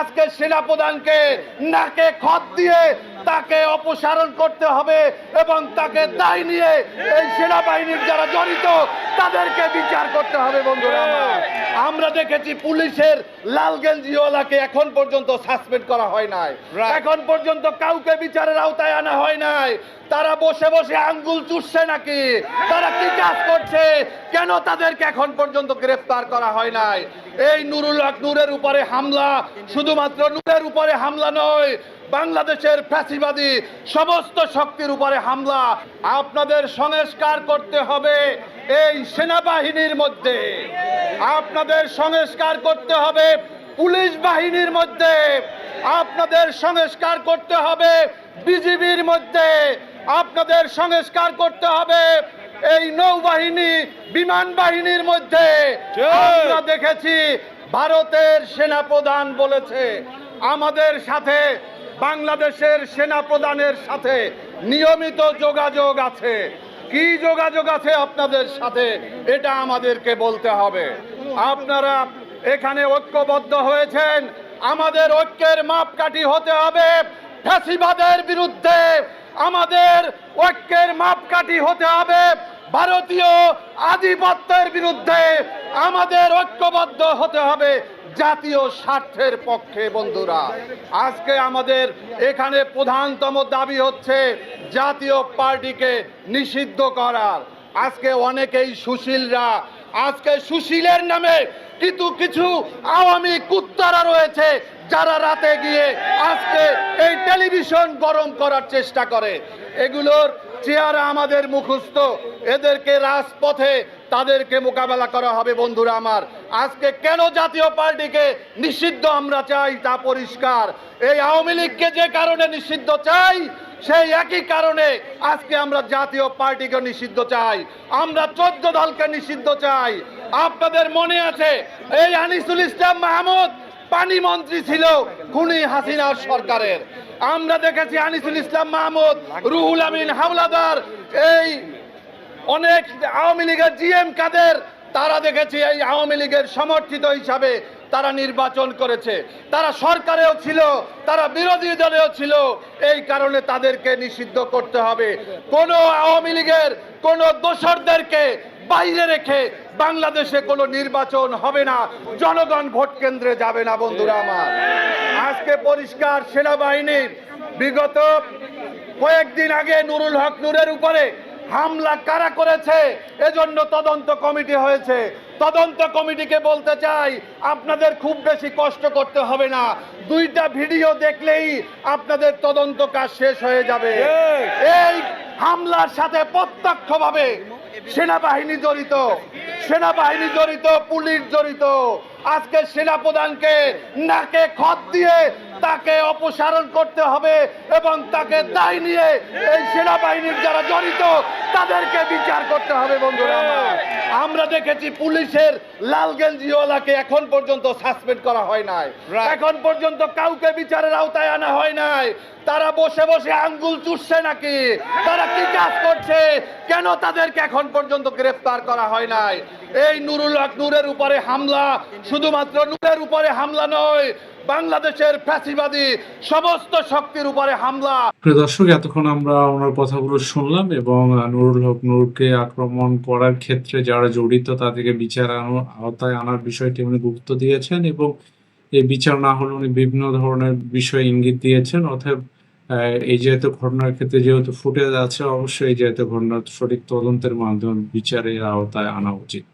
আজকে সেনাপ্রধানকে নাকে খত দিয়ে তাকে অপসারণ করতে হবে এবং তাকে দায় নিয়ে এই সেনাবাহিনীর যারা জড়িত তাদেরকে বিচার করতে হবে বন্ধুরা আমরা। দেখেছি পুলিশের লাল গেঞ্জিওয়ালাকে এখন পর্যন্ত সাসপেন্ড করা হয় নাই। এখন পর্যন্ত কাউকে বিচারের আওতায় আনা হয় নাই। তারা বসে বসে আঙ্গুল চুষছে নাকি? তারা কি কাজ করছে? কেন তাদেরকে এখন পর্যন্ত গ্রেফতার করা হয় নাই? এই নুরুল হক নূরের উপরে হামলা, শুধুমাত্র নূরের উপরে হামলা নয়, বাংলাদেশের ফ্যাসিবাদী সমস্ত শক্তির উপরে হামলা। আপনাদের সংস্কার করতে হবে এই সেনাবাহিনীর মধ্যে। আপনাদের সংস্কার করতে হবে পুলিশ বাহিনীর মধ্যে। আপনাদের সংস্কার করতে হবে বিজিবির মধ্যে। আপনাদের সংস্কার করতে হবে এই নৌবাহিনী বিমান বাহিনীর মধ্যে আমরা দেখেছি ভারতের সেনাপ্রধান বলেছে। আমাদের সাথে বাংলাদেশের সেনাপ্রধানের সাথে নিয়মিত যোগাযোগ আছে। কি যোগাযোগ আছে আপনাদের সাথে এটা আমাদেরকে বলতে হবে। আপনারা এখানে ঐক্যবদ্ধ হয়েছেন। আমাদের ঐক্যের মাপকাঠি হতে হবে ফ্যাসিবাদের বিরুদ্ধে। আমাদের ঐক্যের মাপকাঠি হতে হবে। ভারতীয় আধিপত্যের বিরুদ্ধে আমাদের ঐক্যবদ্ধ হতে হবে জাতীয় স্বার্থের পক্ষে, বন্ধুরা। আজকে আমাদের এখানে প্রধানতম দাবি হচ্ছে জাতীয় পার্টিকে নিষিদ্ধ করার। আজকে অনেকেই সুশীলরা, আজকে সুশীলের নামে কিন্তু কিছু আওয়ামী কুত্তারা রয়েছে যারা রাতে গিয়ে আজকে এই টেলিভিশন গরম করার চেষ্টা করে, এগুলোর চেহারা আমাদের মুখস্থ। এদেরকে রাজপথে তাদেরকে মোকাবেলা করা হবে, বন্ধুরা আমার। আজকে কেন জাতীয় পার্টিকে নিষিদ্ধ আমরা চাই তা পরিষ্কার? এই আওয়ামী লীগকে যে কারণে নিষিদ্ধ চাই, সেই একই কারণে আজকে আমরা জাতীয় পার্টিকে নিষিদ্ধ চাই। আমরা চোদ্দ দলকে নিষিদ্ধ চাই। আপনাদের মনে আছে, এই আনিসুল ইসলাম মাহমুদ পানি মন্ত্রী ছিল খুনি হাসিনার সরকারের। আমরা দেখেছি আনিসুল ইসলাম মাহমুদ, রুহুল আমিন হামলাদার এই অনেক আওয়ামী লীগের জিএম কাদের, তারা দেখেছি এই আওয়ামী লীগের সমর্থিত হিসাবে তারা নির্বাচন করেছে। তারা সরকারেও ছিল, তারা বিরোধী দলেও ছিল, এই কারণে তাদেরকে নিষিদ্ধ করতে হবে। কোনো আওয়ামী লীগের কোনো দোসরদেরকে বাইরে রেখে বাংলাদেশে কোনো নির্বাচন হবে না জনগণ ভোট কেন্দ্রে যাবে না বন্ধুরা আমার। আজকে পরিষ্কার সেনাবাহিনীর বিগত কয়েকদিন আগে নুরুল হক নূরের উপরে হামলা কারা করেছে এজন্য তদন্ত কমিটি হয়েছে। তদন্ত কমিটিকে বলতে চাই আপনাদের খুব বেশি কষ্ট করতে হবে না। দুইটা ভিডিও দেখলেই আপনাদের তদন্ত কাজ শেষ হয়ে যাবে। এই হামলার সাথে প্রত্যক্ষভাবে সেনাবাহিনী জড়িত সেনাবাহিনী জড়িত, পুলিশ জড়িত। আজকে সেনাপ্রধানকে নাকে খত দিয়ে তাকে অপসারণ করতে হবে এবং তাকে দায় নিয়ে এই সেনাবাহিনীর যারা জড়িত তাদেরকে বিচার করতে হবে বন্ধুরা আমরা। দেখেছি পুলিশের লাল গেঞ্জিওয়ালাকে এখন পর্যন্ত সাসপেন্ড করা হয় নাই। এখন পর্যন্ত কাউকে বিচারের আওতায় আনা হয় নাই। তারা বসে বসে আঙ্গুল চুষছে নাকি? তারা কি কাজ করছে? কেন তাদেরকে এখন পর্যন্ত গ্রেফতার করা হয় নাই? এই নুরুল হক নূরের উপরে হামলা শুধুমাত্র নূরের উপরে হামলা নয় বাংলাদেশের ফ্যাসিবাদী সমস্ত শক্তির উপরে হামলা। প্রিয় দর্শক এতক্ষণ আমরা ওনার কথাগুলো শুনলাম এবং আহ, নুরুল হক নুরকে আক্রমণ করার ক্ষেত্রে যারা জড়িত, তাদেরকে বিচার আওতায় আনার বিষয়টি উনি গুরুত্ব দিয়েছেন এবং এই বিচার না হলে উনি বিভিন্ন ধরনের বিষয়ে ইঙ্গিত দিয়েছেন। অর্থাৎ এই যেহেতু ঘটনার ক্ষেত্রে যেহেতু ফুটেজ আছে, অবশ্যই এই যেহেতু ঘটনার সঠিক তদন্তের মাধ্যমে বিচারের আওতায় আনা উচিত।